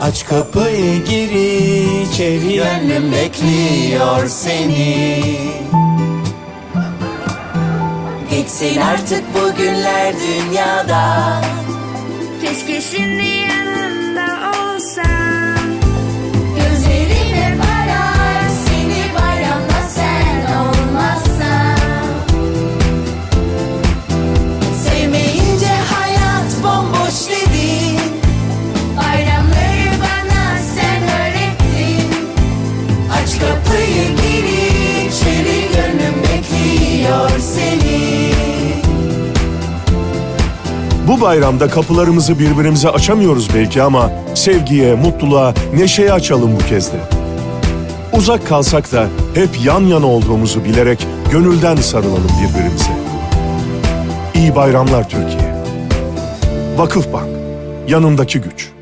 Aç kapıyı gir içeri. Gönlüm bekliyor seni. Gitsin artık bu günler dünyada. Keşke şimdi yanında olsam kapıyı gir içeri Gönlüm bekliyor seni Bu bayramda kapılarımızı birbirimize açamıyoruz belki ama sevgiye, mutluluğa, neşeye açalım bu kez de. Uzak kalsak da hep yan yana olduğumuzu bilerek gönülden sarılalım birbirimize. İyi bayramlar Türkiye. Vakıfbank, yanındaki güç.